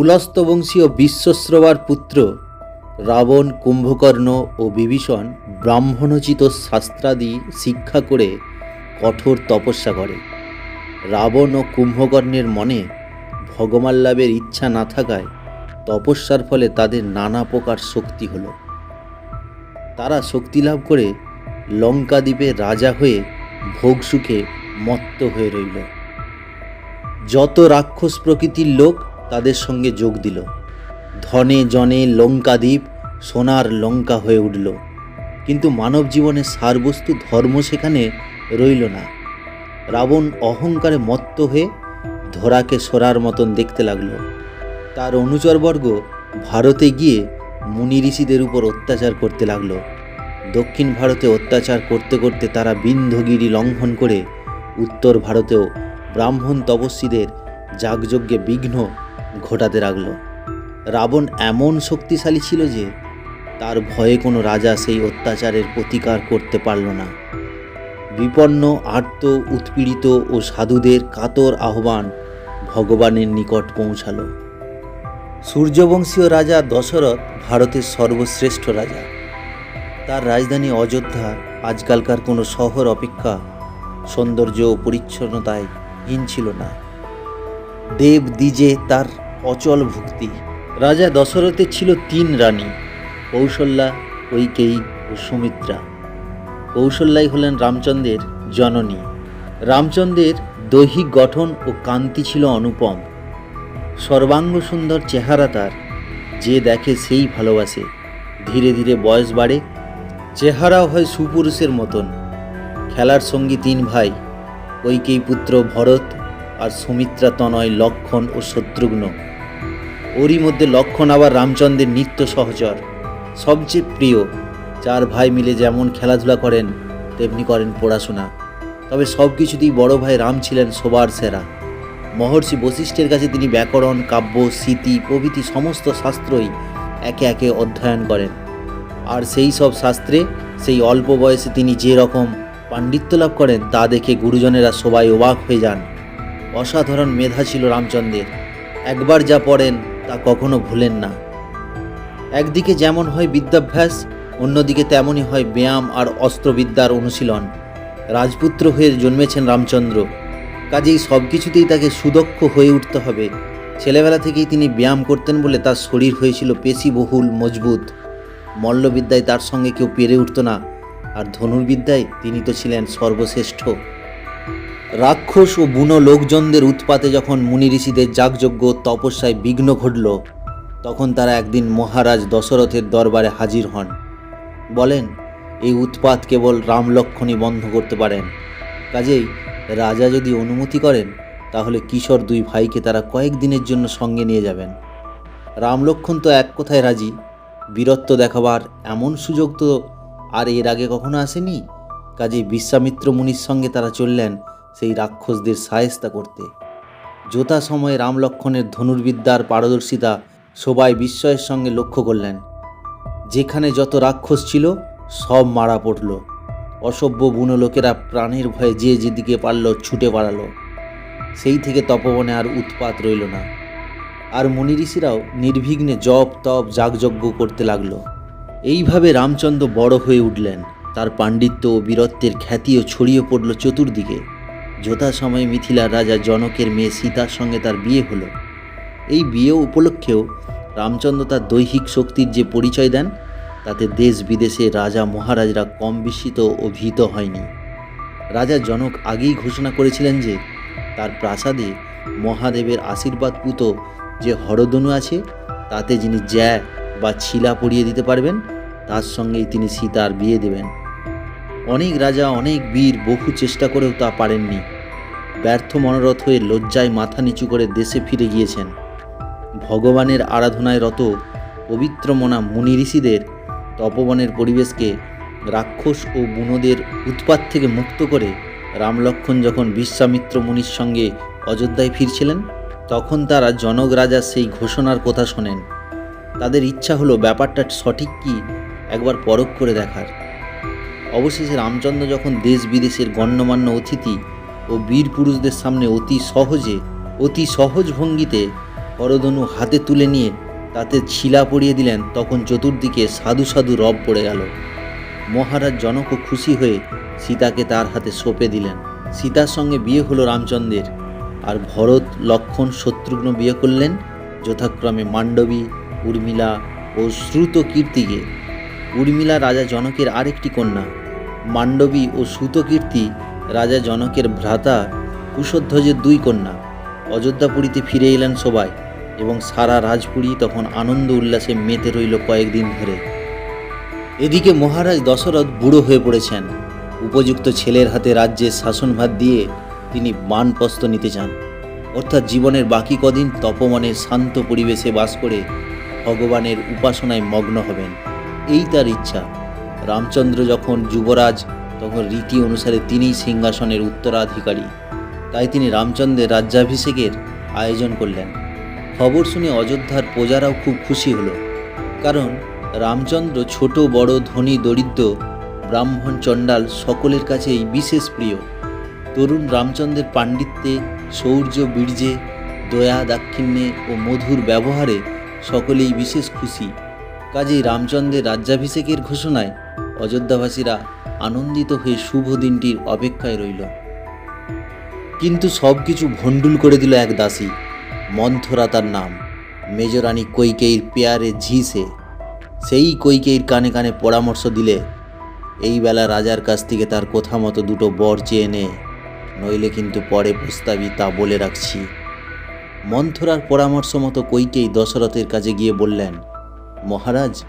পুলস্তবংশীয় বিশ্বশ্রবার পুত্র রাবণ, কুম্ভকর্ণ ও বিভীষণ ব্রাহ্মণোচিত শাস্ত্রাদি শিক্ষা করে কঠোর তপস্যা করে। রাবণ ও কুম্ভকর্ণের মনে ভগবান লাভের ইচ্ছা না থাকায় তপস্যার ফলে তাদের নানা প্রকার শক্তি হলো। তারা শক্তি লাভ করে লঙ্কা দ্বীপে রাজা হয়ে ভোগ সুখে মত্ত হয়ে রইল। যত রাক্ষস প্রকৃতির লোক তাদের সঙ্গে যোগ দিল। ধনে জনে লঙ্কাদ্বীপ সোনার লঙ্কা হয়ে উঠল। কিন্তু মানব জীবনের সারবস্তু ধর্ম সেখানে রইল না। রাবণ অহংকারে মত্ত হয়ে ধরাকে সরার মতন দেখতে লাগল। তার অনুচরবর্গ ভারতে গিয়ে মুনি ঋষিদের উপর অত্যাচার করতে লাগল। দক্ষিণ ভারতে অত্যাচার করতে করতে তারা বিন্ধগিরি লঙ্ঘন করে উত্তর ভারতেও ব্রাহ্মণ তপস্বীদের যাগযজ্ঞে বিঘ্ন ঘটাতে লাগল রাবণ এমন শক্তিশালী ছিল যে, তার ভয়ে কোনো রাজা সেই অত্যাচারের প্রতিকার করতে পারল না। বিপন্ন, আর্ত, উৎপীড়িত ও সাধুদের কাতর আহ্বান ভগবানের নিকট পৌঁছালো। সূর্যবংশীয় রাজা দশরথ ভারতের সর্বশ্রেষ্ঠ রাজা। তার রাজধানী অযোধ্যা আজকালকার কোনো শহর অপেক্ষা সৌন্দর্য ও পরিচ্ছন্নতায় হীন ছিল না। দেব দ্বিজে তার অচল ভক্তি। রাজা দশরথের ছিল তিন রানী, কৌশল্যা, কৈকেয়ী ও সুমিত্রা। কৌশল্যাই হলেন রামচন্দ্রের জননী। রামচন্দ্রের দৈহিক গঠন ও কান্তি ছিল অনুপম। সর্বাঙ্গ সুন্দর চেহারা তার, যে দেখে সেই ভালোবাসে। ধীরে ধীরে বয়স বাড়ে, চেহারাও হয় সুপুরুষের মতন। খেলার সঙ্গী তিন ভাই, কৈকেয়ী পুত্র ভরত আর সুমিত্রা তনয় লক্ষণ ও শত্রুঘ্ন। ওরই মধ্যে লক্ষণ আবার রামচন্দ্রের নিত্য সহচর। সবচেয়ে প্রিয়, চার ভাই মিলে যেমন খেলাধুলা করেন, তেমনি করেন পড়াশোনা। তবে সব কিছুতেই বড় ভাই রাম ছিলেন সবার সেরা। মহর্ষি বশিষ্ঠের কাছে তিনি ব্যাকরণ, কাব্য, স্মৃতি, প্রভৃতি সমস্ত শাস্ত্রই একে একে অধ্যয়ন করেন। আর সেই সব শাস্ত্রে, সেই অল্প বয়সে তিনি যে রকম পাণ্ডিত্য লাভ করেন, তা দেখে গুরুজনেরা সবাই অবাক হয়ে যান। অসাধারণ মেধা ছিল রামচন্দ্রের। একবার যা পড়েন, তা কখনো ভুলেন না। একদিকে যেমন হয় বিদ্যাভ্যাস, অন্যদিকে তেমনই হয় ব্যায়াম আর অস্ত্রবিদ্যার অনুশীলন। রাজপুত্র হয়ে জন্মেছেন রামচন্দ্র। কাজেই সব কিছুতেই তাকে সুদক্ষ হয়ে উঠতে হবে। ছেলেবেলা থেকেই তিনি ব্যায়াম করতেন বলে তার শরীর হয়েছিল পেশিবহুল, মজবুত। মল্লবিদ্যায় তার সঙ্গে কেউ পেরে উঠত না। আর ধনুর্বিদ্যায় তিনি তো ছিলেন সর্বশ্রেষ্ঠ। রাক্ষস ও বুনো লোকজনদের উৎপাতে যখন মুনি ঋষিদের যাগযজ্ঞ তপস্যায় বিঘ্ন ঘটল, তখন তারা একদিন মহারাজ দশরথের দরবারে হাজির হন। বলেন, এই উৎপাত কেবল রাম লক্ষণই বন্ধ করতে পারেন। কাজেই রাজা যদি অনুমতি করেন, তাহলে কিশোর দুই ভাইকে তারা কয়েকদিনের জন্য সঙ্গে নিয়ে যাবেন। রাম লক্ষণ তো এক কথায় রাজি। বীরত্ব দেখাবার এমন সুযোগ তো আর এর আগে কখনো আসেনি। কাজেই বিশ্বামিত্র মুনির সঙ্গে তারা চললেন সেই রাক্ষসদের সায়স্তা করতে। যথা সময়ে রাম লক্ষণের ধনুর্বিদ্যার পারদর্শিতা সবাই বিস্ময়ের সঙ্গে লক্ষ্য করলেন। যেখানে যত রাক্ষস ছিল, সব মারা পড়ল। অসভ্য বুনো লোকেরা প্রাণের ভয়ে যে যেদিকে পারল ছুটে পালালো। সেই থেকে তপবনে আর উৎপাত রইল না। আর মুনি ঋষিরাও নির্বিঘ্নে জপ, তপ, যাগযজ্ঞ করতে লাগল। এইভাবে রামচন্দ্র বড় হয়ে উঠলেন। তার পাণ্ডিত্য ও বীরত্বের খ্যাতিও ছড়িয়ে পড়ল চতুর্দিকে। যথাসময়ে মিথিলার রাজা জনকের মেয়ে সীতার সঙ্গে তার বিয়ে হলো। এই বিয়ে উপলক্ষেও রামচন্দ্র তার দৈহিক শক্তির যে পরিচয় দেন, তাতে দেশ বিদেশে রাজা মহারাজরা কম বিস্মিত ও ভীত হয়নি। রাজা জনক আগেই ঘোষণা করেছিলেন যে, তার প্রাসাদে মহাদেবের আশীর্বাদ পুত যে হরদনু আছে, তাতে যিনি জ্যা বা ছিলা পরিয়ে দিতে পারবেন, তার সঙ্গেই তিনি সীতার বিয়ে দেবেন। অনেক রাজা, অনেক বীর বহু চেষ্টা করেও তা পারেননি। ব্যর্থ মনোরথ হয়ে লজ্জায় মাথা নিচু করে দেশে ফিরে গিয়েছেন। ভগবানের আরাধনায় রত পবিত্র মনা মুনি ঋষিদের তপবনের পরিবেশকে রাক্ষস ও বুনোদের উৎপাত থেকে মুক্ত করে রামলক্ষণ যখন বিশ্বামিত্র মুনির সঙ্গে অযোধ্যায় ফিরছিলেন, তখন তারা জনক রাজার সেই ঘোষণার কথা শোনেন। তাদের ইচ্ছা হলো ব্যাপারটা সঠিক কি একবার পরখ করে দেখার। অবশেষে রামচন্দ্র যখন দেশ বিদেশের গণ্যমান্য অতিথি ও বীর পুরুষদের সামনে অতি সহজে, অতি সহজ ভঙ্গিতে করধনু হাতে তুলে নিয়ে তাতে ছিলা পরিয়ে দিলেন, তখন চতুর্দিকে সাধু সাধু রব পড়ে গেল। মহারাজ জনকও খুশি হয়ে সীতাকে তার হাতে সঁপে দিলেন। সীতার সঙ্গে বিয়ে হলো রামচন্দ্রের। আর ভরত, লক্ষণ, শত্রুঘ্ন বিয়ে করলেন যথাক্রমে মান্ডবী উর্মিলা ও শ্রুত কীর্তিকে উর্মিলা রাজা জনকের আরেকটি কন্যা। মান্ডবী ও সুতকীর্তি রাজা জনকের ভ্রাতা কুশধ্বজের দুই কন্যা। অযোধ্যাপুরীতে ফিরে এলেন সবাই এবং সারা রাজপুরী তখন আনন্দ উল্লাসে মেতে রইল কয়েকদিন ধরে। এদিকে মহারাজ দশরথ বুড়ো হয়ে পড়েছেন। উপযুক্ত ছেলের হাতে রাজ্যের শাসনভার দিয়ে তিনি বানপস্ত নিতে চান। অর্থাৎ জীবনের বাকি কদিন তপমনের শান্ত পরিবেশে বাস করে ভগবানের উপাসনায় মগ্ন হবেন। এই তার ইচ্ছা। রামচন্দ্র যখন যুবরাজ, তখন রীতি অনুসারে তিনিই সিংহাসনের উত্তরাধিকারী। তাই তিনি রামচন্দ্রের রাজ্যাভিষেকের আয়োজন করলেন। খবর শুনে অযোধ্যার প্রজারাও খুব খুশি হলো। কারণ রামচন্দ্র ছোট, বড়, ধনী, দরিদ্র, ব্রাহ্মণ, চণ্ডাল সকলের কাছেই বিশেষ প্রিয়। তরুণ রামচন্দ্রের পাণ্ডিত্যে শৌর্য বীর্যে, দয়া, দাক্ষিণ্যে ও মধুর ব্যবহারে সকলেই বিশেষ খুশি। কাজেই রামচন্দ্রের রাজ্যাভিষেকের ঘোষণায় অযোধ্যাবাসীরা আনন্দিত হয়ে শুভ দিনটির অপেক্ষায় রইল। কিন্তু সব কিছু ভণ্ডুল করে দিল এক দাসী, মন্থরা তার নাম। মেজরানী কৈকেয়ীর পেয়ারে ঝিসে সেই কৈকেয়ীর কানে কানে পরামর্শ দিলে, এই বেলা রাজার কাছ থেকে তার কথা মতো দুটো বর চেয়ে নে, নইলে কিন্তু পরে প্রস্তাবি তা বলে রাখছি। মন্থরার পরামর্শ মতো কৈকেয়ী দশরথের কাছে গিয়ে বললেন মহারাজ,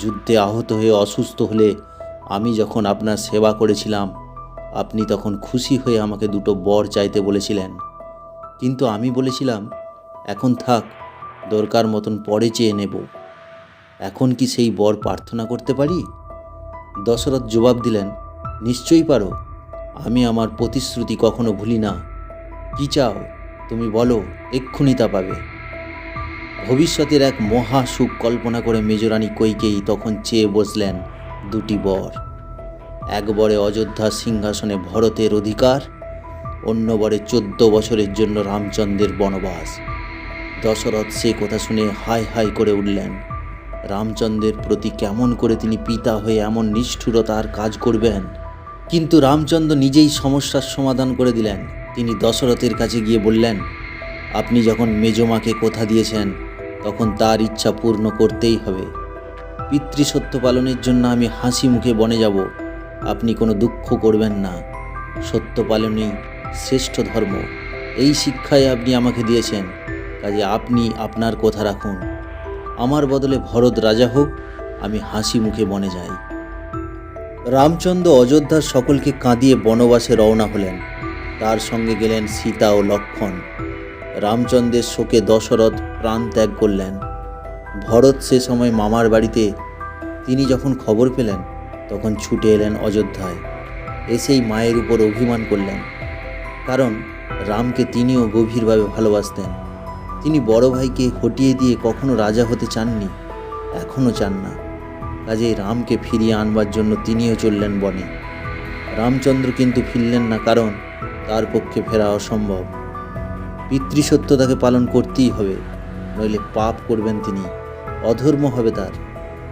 যুদ্ধে আহত হয়ে অসুস্থ হলে আমি যখন আপনার সেবা করেছিলাম, আপনি তখন খুশি হয়ে আমাকে দুটো বর চাইতে বলেছিলেন। কিন্তু আমি বলেছিলাম, এখন থাক, দরকার মতন পরে চেয়ে নেব। এখন কি সেই বর প্রার্থনা করতে পারি? দশরথ জবাব দিলেন, নিশ্চয়ই পারো। আমি আমার প্রতিশ্রুতি কখনো ভুলি না। কি চাও, তুমি বলো, এক্ষুনি তা পাবে। ভবিষ্যতের এক মহা সুখ কল্পনা করে মেজরানী কৈকেয়ী তখন চেয়ে বসলেন, দুটি বর। এক বরে অযোধ্যার সিংহাসনে ভরতের অধিকার, অন্য বরে চোদ্দ বছরের জন্য রামচন্দ্রের বনবাস। দশরথ সে কথা শুনে হাই হাই করে উঠলেন, রামচন্দ্রের প্রতি কেমন করে তিনি পিতা হয়ে এমন নিষ্ঠুরতার কাজ করবেন? কিন্তু রামচন্দ্র নিজেই সমস্যার সমাধান করে দিলেন। তিনি দশরথের কাছে গিয়ে বললেন, আপনি যখন মেজমাকে কথা দিয়েছেন তখন তার ইচ্ছা পূর্ণ করতেই হবে। পিতৃসত্য পালনের জন্য আমি হাসি মুখে বনে যাব। আপনি কোনো দুঃখ করবেন না। সত্য পালনই শ্রেষ্ঠ ধর্ম। এই শিক্ষায় আপনি আমাকে দিয়েছেন। কাজে আপনি আপনার কথা রাখুন। আমার বদলে ভরত রাজা হোক, আমি হাসি মুখে বনে যাই। রামচন্দ্র অযোধ্যার সকলকে কাঁদিয়ে বনবাসে রওনা হলেন। তার সঙ্গে গেলেন সীতা ও লক্ষণ। রামচন্দ্রের শোকে দশরথ প্রাণ ত্যাগ করলেন। ভরত সে সময় মামার বাড়িতে তিনি যখন খবর পেলেন, তখন ছুটে এলেন অযোধ্যায়। এসেই মায়ের উপর অভিমান করলেন। কারণ রামকে তিনিও গভীরভাবে ভালোবাসতেন। তিনি বড় ভাইকে হটিয়ে দিয়ে কখনো রাজা হতে চাননি, এখনও চান না। কাজেই রামকে ফিরিয়ে আনবার জন্য তিনিও চললেন বনে। রামচন্দ্র কিন্তু ফিরলেন না কারণ তার পক্ষে ফেরা অসম্ভব। পিতৃসত্য তাকে পালন করতেই হবে। নইলে পাপ করবেন তিনি। অধর্ম হবে তার।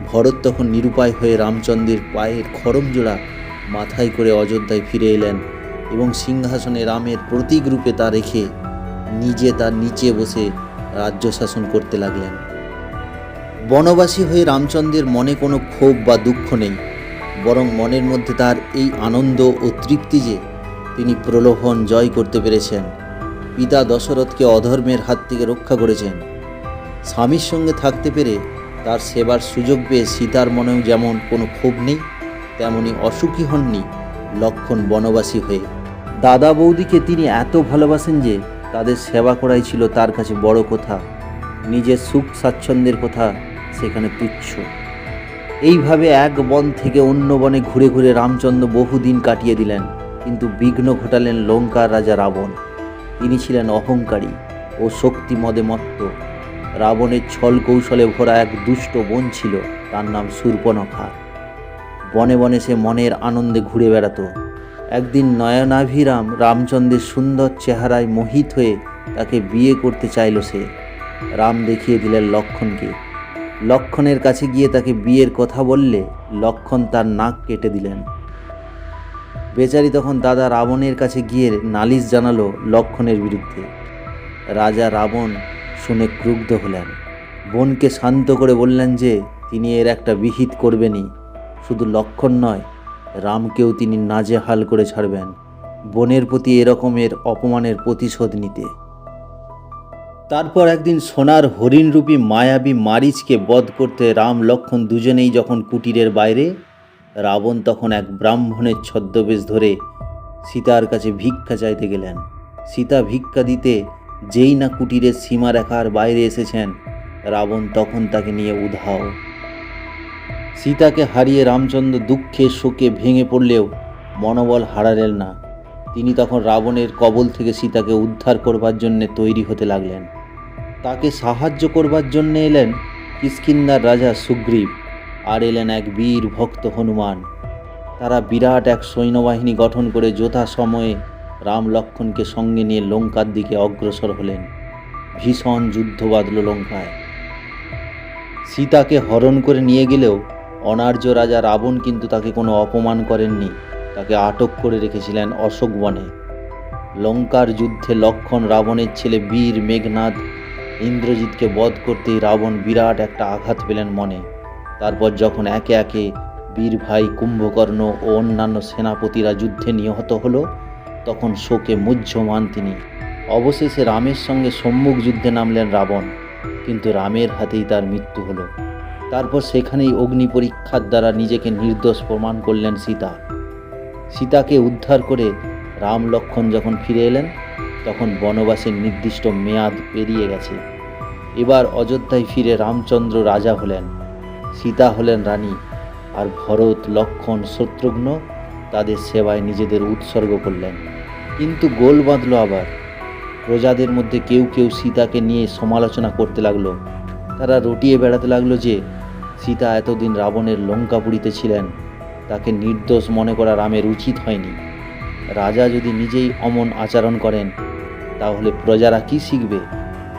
ভরত তখন নিরুপায় হয়ে রামচন্দ্রের পায়ের খড়ম জোড়া মাথায় করে অযোধ্যায় ফিরে এলেন এবং সিংহাসনে রামের প্রতীক রূপে তা রেখে নিজে তার নিচে বসে রাজ্য শাসন করতে লাগলেন। বনবাসী হয়ে রামচন্দ্রের মনে কোনো ক্ষোভ বা দুঃখ নেই, বরং মনের মধ্যে তার এই আনন্দ ও তৃপ্তি যে তিনি প্রলোভন জয় করতে পেরেছেন। পিতা দশরথকে অধর্মের হাত থেকে রক্ষা করেছেন। স্বামীর সঙ্গে থাকতে পেরে তার সেবার সুযোগ পেয়ে সীতার মনেও যেমন কোনো ক্ষোভ নেই, তেমনি অসুখী হননি লক্ষণ বনবাসী হয়ে। দাদা বৌদিকে তিনি এত ভালোবাসেন যে তাদের সেবা করাই ছিল তার কাছে বড় কথা। নিজের সুখ স্বাচ্ছন্দ্যের কথা সেখানে তুচ্ছ। এইভাবে এক বন থেকে অন্য বনে ঘুরে ঘুরে রামচন্দ্র বহুদিন কাটিয়ে দিলেন, কিন্তু বিঘ্ন ঘটালেন লঙ্কার রাজা রাবণ। তিনি ছিলেন অহংকারী ও শক্তি মদে মত্ত। রাবণের ছল কৌশলে ভরা এক দুষ্ট বোন ছিল, তার নাম শূর্পনখা বনে বনে সে মনের আনন্দে ঘুরে বেড়াতো। একদিন নয়নাভিরাম রামচন্দ্রের সুন্দর চেহারায় মোহিত হয়ে তাকে বিয়ে করতে চাইল সে। রাম দেখিয়ে দিলেন লক্ষণকে। লক্ষণের কাছে গিয়ে তাকে বিয়ের কথা বললে লক্ষণ তার নাক কেটে দিলেন। বেচারি তখন দাদা রাবণের কাছে গিয়ে নালিশ জানালো লক্ষণের বিরুদ্ধে। রাজা রাবণ শুনে ক্রুদ্ধ হলেন। বোনকে শান্ত করে বললেন যে, তিনি এর একটা বিহিত করবেনই। শুধু লক্ষণ নয়, রামকেও তিনি নাজেহাল করে ছাড়বেন। বোনের প্রতি এরকমের অপমানের প্রতিশোধ নিতে। তারপর একদিন সোনার হরিণরূপী মায়াবী মারিচকে বধ করতে রাম লক্ষণ দুজনেই যখন কুটিরের বাইরে, রাবণ তখন এক ব্রাহ্মণের ছদ্মবেশ ধরে সীতার কাছে ভিক্ষা চাইতে গেলেন। সীতা ভিক্ষা দিতে যেই না কুটিরের সীমারেখার বাইরে এসেছেন, রাবণ তখন তাকে নিয়ে উধাও। সীতাকে হারিয়ে রামচন্দ্র দুঃখে শোকে ভেঙে পড়লেও মনোবল হারালেন না। তিনি তখন রাবণের কবল থেকে সীতাকে উদ্ধার করবার জন্যে তৈরি হতে লাগলেন। তাকে সাহায্য করবার জন্য এলেন কিষ্কিন্দার রাজা সুগ্রীব, আর এলেন এক বীর ভক্ত হনুমান। তারা বিরাট এক সৈন্যবাহিনী গঠন করে যথা সময়ে রাম লক্ষণকে সঙ্গে নিয়ে লঙ্কার দিকে অগ্রসর হলেন। ভীষণ যুদ্ধ বাঁধল লঙ্কায়। সীতাকে হরণ করে নিয়ে গেলেও অনার্য রাজা রাবণ কিন্তু তাকে কোনো অপমান করেননি। তাকে আটক করে রেখেছিলেন অশোক বনে লঙ্কার যুদ্ধে লক্ষণ রাবণের ছেলে বীর মেঘনাদ ইন্দ্রজিৎকে বধ করতেই রাবণ বিরাট একটা আঘাত পেলেন মনে। তারপর যখন একে একে বীর ভাই কুম্ভকর্ণ ও অন্যান্য সেনাপতিরা যুদ্ধে নিহত হলো তখন শোকে মুহ্যমান তিনি। অবশেষে রামের সঙ্গে সম্মুখ যুদ্ধে নামলেন রাবণ। কিন্তু রামের হাতেই তার মৃত্যু হলো। তারপর সেখানেই অগ্নি পরীক্ষার দ্বারা নিজেকে নির্দোষ প্রমাণ করলেন সীতা। সীতাকে উদ্ধার করে রাম লক্ষণ যখন ফিরে এলেন, তখন বনবাসের নির্দিষ্ট মেয়াদ পেরিয়ে গেছে। এবার অযোধ্যায় ফিরে রামচন্দ্র রাজা হলেন। সীতা হলেন রানী আর ভরত, লক্ষণ, শত্রুঘ্ন তাদের সেবায় নিজেদের উৎসর্গ করলেন। কিন্তু গোল বাঁধল আবার। প্রজাদের মধ্যে কেউ কেউ সীতাকে নিয়ে সমালোচনা করতে লাগল। তারা রটিয়ে বেড়াতে লাগল যে, সীতা এতদিন রাবণের লঙ্কা লঙ্কাপুরীতে ছিলেন। তাকে নির্দোষ মনে করা রামের উচিত হয়নি। রাজা যদি নিজেই অমন আচরণ করেন, তাহলে প্রজারা কি শিখবে?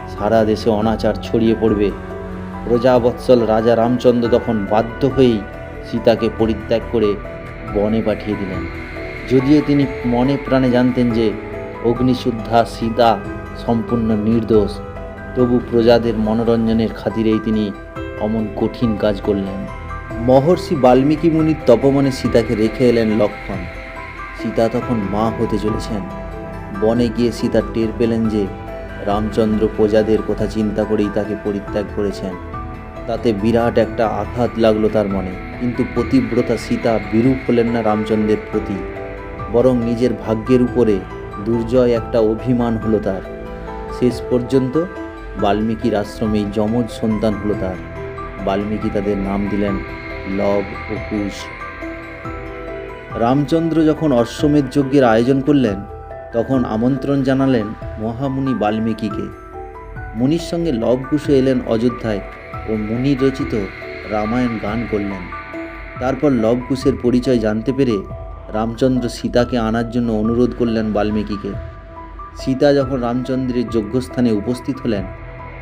সারা দেশে অনাচার ছড়িয়ে পড়বে। প্রজাবৎসল রাজা রামচন্দ্র তখন বাধ্য হয়েই সীতাকে পরিত্যাগ করে বনে পাঠিয়ে দিলেন। যদিও তিনি মনে প্রাণে জানতেন যে অগ্নিশুদ্ধা সীতা সম্পূর্ণ নির্দোষ, তবু প্রজাদের মনোরঞ্জনের খাতিরেই তিনি অমন কঠিন কাজ করলেন। মহর্ষি বাল্মীকি মুনির তপমনে সীতাকে রেখে এলেন লক্ষণ। সীতা তখন মা হতে চলেছেন। বনে গিয়ে সীতা টের পেলেন যে রামচন্দ্র প্রজাদের কথা চিন্তা করেই তাকে পরিত্যাগ করেছেন। তাতে বিরাট একটা আঘাত লাগল তার মনে, কিন্তু পতিব্রতা সীতা বিরূপ হলেন না রামচন্দ্রের প্রতি। বরং নিজের ভাগ্যের উপরে দুর্জয় একটা অভিমান হলো তার। শেষ পর্যন্ত বাল্মীকির আশ্রমেই যমজ সন্তান হলো তার। বাল্মীকি তাদের নাম দিলেন লব ও কুশ। রামচন্দ্র যখন অশ্বমেধ যজ্ঞের আয়োজন করলেন, তখন আমন্ত্রণ জানালেন মহামুনি বাল্মীকিকে। মুনির সঙ্গে লবকুশও এলেন অযোধ্যায় ও মুনি রচিত রামায়ণ গান করলেন। তারপর লব কুশের পরিচয় জানতে পেরে রামচন্দ্র সীতাকে আনার জন্য অনুরোধ করলেন বাল্মীকিকে। সীতা যখন রামচন্দ্রের যজ্ঞস্থানে উপস্থিত হলেন,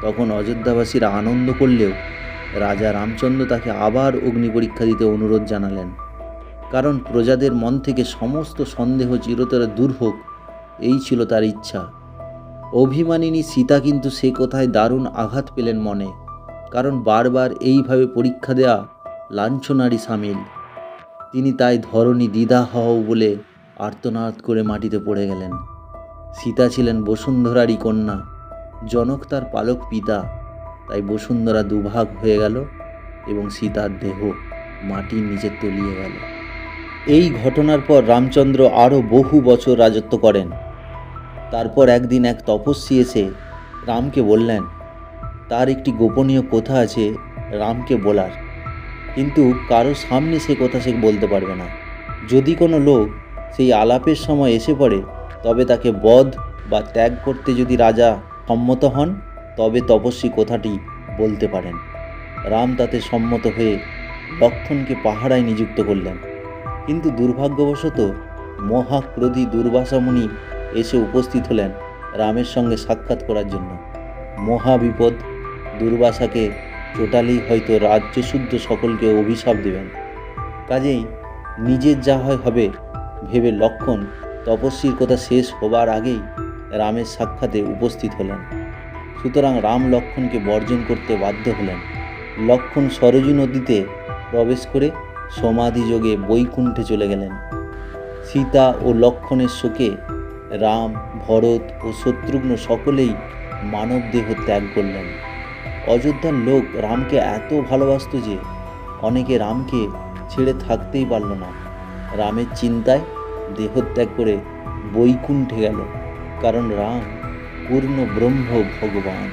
তখন অযোধ্যাবাসীরা আনন্দ করলেও রাজা রামচন্দ্র তাকে আবার অগ্নি পরীক্ষা দিতে অনুরোধ জানালেন। কারণ প্রজাদের মন থেকে সমস্ত সন্দেহ চিরতরে দূর হোক, এই ছিল তার ইচ্ছা। অভিমানিনী সীতা কিন্তু সে কথায় দারুণ আঘাত পেলেন মনে, কারণ বারবার এইভাবে পরীক্ষা দেয়া লাঞ্ছনারই সামিল। তিনি তাই ধরণী দ্বিধা হও বলে আর্তনাদ করে মাটিতে পড়ে গেলেন। সীতা ছিলেন বসুন্ধরারই কন্যা, জনক তার পালক পিতা, তাই বসুন্ধরা দুভাগ হয়ে গেল এবং সীতার দেহ মাটির নিচে তলিয়ে গেল। এই ঘটনার পর রামচন্দ্র আরও বহু বছর রাজত্ব করেন। তারপর একদিন এক তপস্বী এসে রামকে বললেন, তার একটি গোপনীয় কথা আছে রামকে বলার। কিন্তু কারও সামনে সে কথা সে বলতে পারবে না। যদি কোনো লোক সেই আলাপের সময় এসে পড়ে, তবে তাকে বধ বা ত্যাগ করতে যদি রাজা সম্মত হন, তবে তপস্বী কথাটি বলতে পারেন। রাম তাতে সম্মত হয়ে লক্ষণকে পাহারায় নিযুক্ত করলেন। কিন্তু দুর্ভাগ্যবশত মহাক্রোধী দুর্বাসা মুনি এসে উপস্থিত হলেন রামের সঙ্গে সাক্ষাৎ করার জন্য। মহাবিপদ দুর্বাসাকে টোটালি হয়তো রাজ্যশুদ্ধ সকলকে অভিশাপ দেবেন। কাজেই নিজের যা হয় হবে ভেবে লক্ষণ তপস্বীর কথা শেষ হবার আগেই রামের সাক্ষাতে উপস্থিত হলেন। সুতরাং রাম লক্ষণকে বর্জন করতে বাধ্য হলেন। লক্ষণ সরজু নদীতে প্রবেশ করে সমাধি যোগে বৈকুণ্ঠে চলে গেলেন। সীতা ও লক্ষণের শোকে রাম, ভরত ও শত্রুঘ্ন সকলেই মানব দেহ ত্যাগ করলেন। অযোধ্যার লোক রামকে এত ভালোবাসত যে অনেকে রামকে ছেড়ে থাকতেই পারল না। রামের চিন্তায় দেহত্যাগ করে বৈকুণ্ঠে গেল, কারণ রাম পূর্ণ ব্রহ্ম ভগবান।